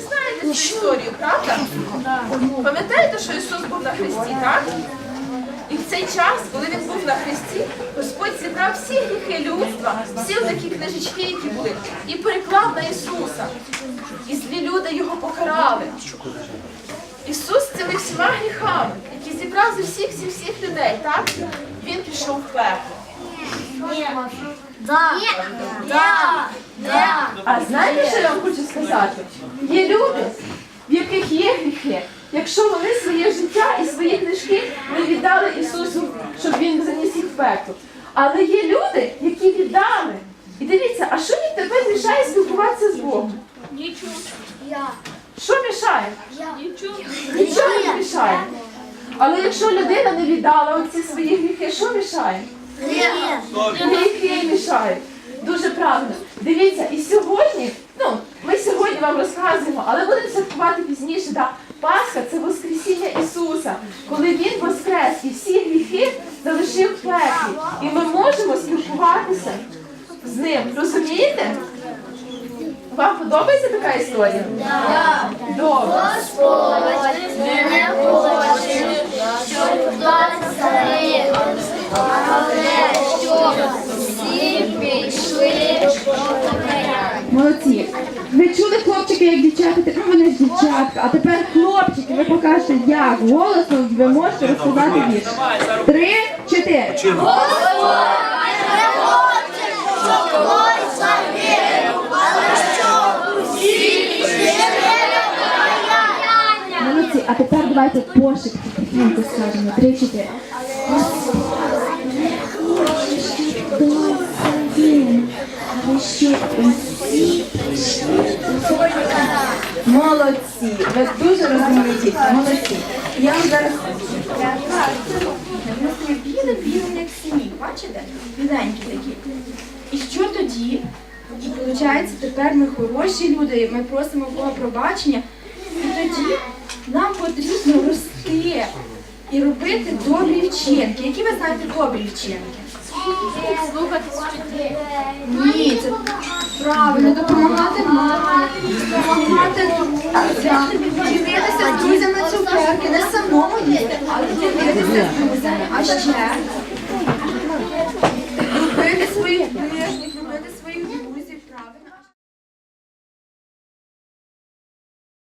ви знаєте цю історію, правда? Пам'ятаєте, що Ісус був на Христі, так? І в цей час, коли він був на Христі, Господь зібрав всі гріхи людства, всі такі книжечки, які були, і переклав на Ісуса. І злі люди його покарали. Ісус цими всіма гріхами, які зібрав з усіх всіх всіх людей, так? Він пішов в пекло. Да. Да. Да. А знаєте, що я вам хочу сказати? Є люди, в яких є гріхи. Якщо вони своє життя і свої книжки не віддали Ісусу, щоб Він заніс їх в пекло. Але є люди, які віддали. І дивіться, а що їм тепер мішає спілкуватися з Богом? Я. Що мішає? Я. Нічого не мішає. Але якщо людина не віддала оці свої гріхи, що мішає? Гріхи мішають. Дуже правильно. Дивіться, і сьогодні, ну, ми сьогодні вам розказуємо, але будемо святкувати пізніше. Да. Пасха це Воскресіння Ісуса, коли Він воскрес і всі гріхи залишив в пеклі. І ми можемо спілкуватися з ним. Розумієте? Вам подобається така історія? Добре. Господь Молодці. Ви чули хлопчики, як дівчата, тепер вони ж дівчатка. А тепер хлопчики, ви покажете, як голосно ви можете розказати вірш. Три, чотири. Молодці, а тепер давайте пошик тихенько скажемо. Три, чотири. Молодці, ви дуже розумні діти, молодці. Я вам зараз біле, біле, як сніг, бачите? Біленькі такі. І що тоді? І виходить, тепер ми хороші люди, ми просимо Бога пробачення. І тоді нам потрібно рости і робити добрі вчинки. Які ви знаєте добрі вчинки? Слухати. Ні, це правильно. Допомагати мамі, допомагати друзям, ділитися з друзями цукерки, не самому їсти, але ділитися з друзями. А ще любити своїх ближніх, любити своїх друзів, правильно.